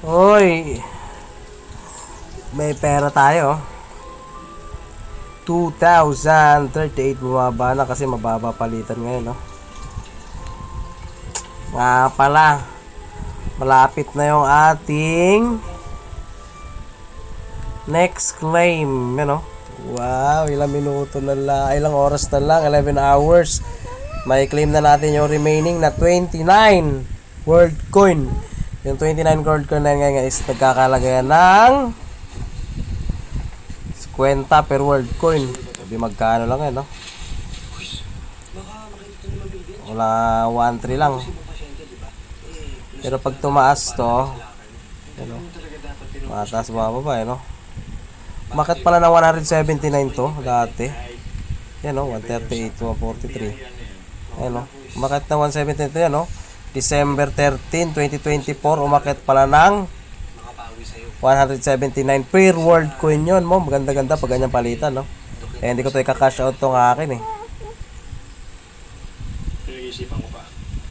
Hoy! May pera tayo. 2,038 bumaba na kasi mababa palitan ngayon, no? Nga pala. Malapit na yung ating next claim, you know? Wow, ilang minuto na lang, ilang oras na lang, 11 hours. May claim na natin yung remaining na 29 world coin. Yung 29 gold coin na ngayon is nagkakalagayan ng 50 per world coin. Sabi magkano lang yan, no? Wala 1-3 lang. Pero pag tumaas to, ano, mataas bababa eh, no? Umakit pala na 179 to dati. Yan no, 138 to 143. Yan no. Umakit na 179 yan no. December 13, 2024, umakit pala ng 179 per world coin yun mo. Maganda-ganda pag ganyan palitan, no? Eh, hindi ko to i-cash out tong akin eh. Pinag-iisipan